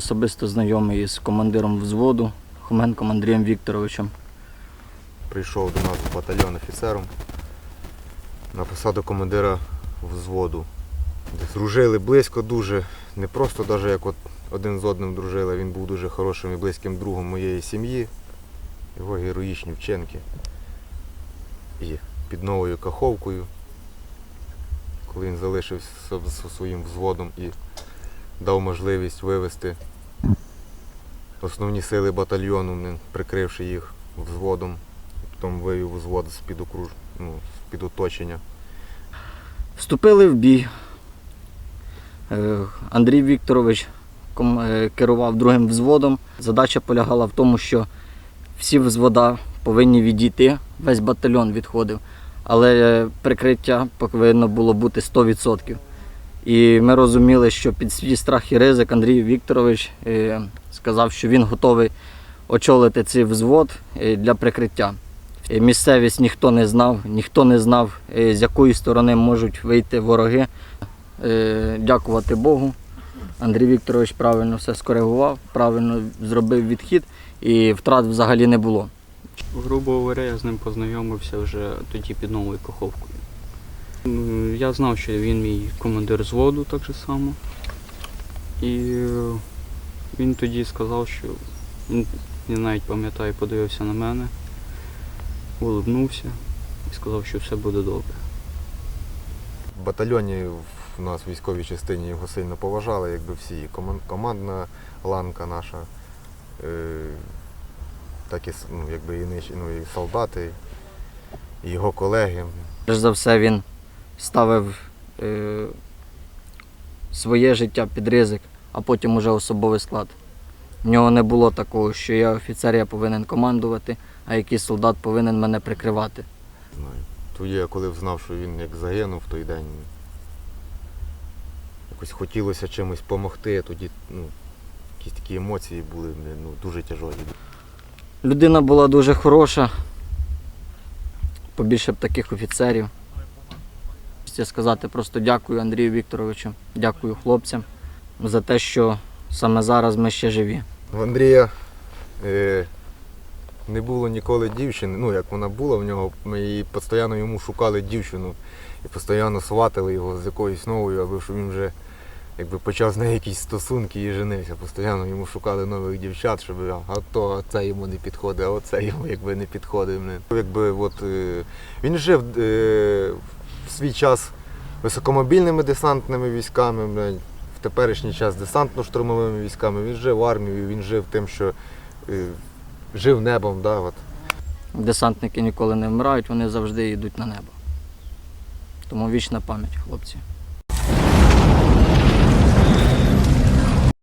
особисто знайомий із командиром взводу Хоменком Андрієм Вікторовичем. Прийшов до нас в батальйон офіцером на посаду командира взводу. Дружили близько дуже, не просто навіть як от один з одним дружили, він був дуже хорошим і близьким другом моєї сім'ї, його героїчні вчинки. І під новою каховкою, коли він залишився своїм взводом і дав можливість вивести основні сили батальйону, прикривши їх взводом, потім вивів взвод з-під окруж... ну, з-під оточення. Вступили в бій. Е, Андрій Вікторович е, керував другим взводом. Задача полягала в тому, що всі взвода повинні відійти, весь батальйон відходив, але е, прикриття повинно було бути 100%. І ми розуміли, що під свій страх і ризик Андрій Вікторович е, сказав, що він готовий очолити цей взвод е, для прикриття. Е, Місцевість ніхто не знав, ніхто не знав, з якої сторони можуть вийти вороги. Дякувати Богу. Андрій Вікторович правильно все скоригував, правильно зробив відхід і втрат взагалі не було. Грубо говоря, я з ним познайомився вже тоді під новою каховкою. Я знав, що він мій командир зводу так же само. І е, він тоді сказав, що він, навіть пам'ятаю, подивився на мене, улибнувся і сказав, що все буде добре. В батальйоні в нас в військовій частині його сильно поважали, якби всі командна ланка наша, е, так і ну, якби і, ну, і солдати, і його колеги. Перш за все, він ставив е, своє життя під ризик, а потім уже особовий склад. В нього не було такого, що я офіцер, я повинен командувати, а якийсь солдат повинен мене прикривати. Знаю. Тоді я коли знав, що він як загинув в той день, якось хотілося чимось допомогти, тоді ну, якісь такі емоції були ну, дуже тяжкі. Людина була дуже хороша. Побільше б таких офіцерів. Хочеться сказати просто дякую Андрію Вікторовичу, дякую хлопцям за те, що саме зараз ми ще живі. В Андрія е, не було ніколи дівчини. Ну, як вона була в нього, ми її постійно йому шукали дівчину і постійно сватили його з якоюсь новою, аби щоб він вже якби почав з нею якісь стосунки і женився. Постійно йому шукали нових дівчат, щоб а то а це йому не підходить, а оце йому якби не підходить. Якби от, е, він жив е, свій час високомобільними десантними військами. в теперішній час десантно-штурмовими військами. Він жив армією, він жив тим, що е, жив небом. Да, от. Десантники ніколи не вмирають, вони завжди йдуть на небо. Тому вічна пам'ять, хлопці.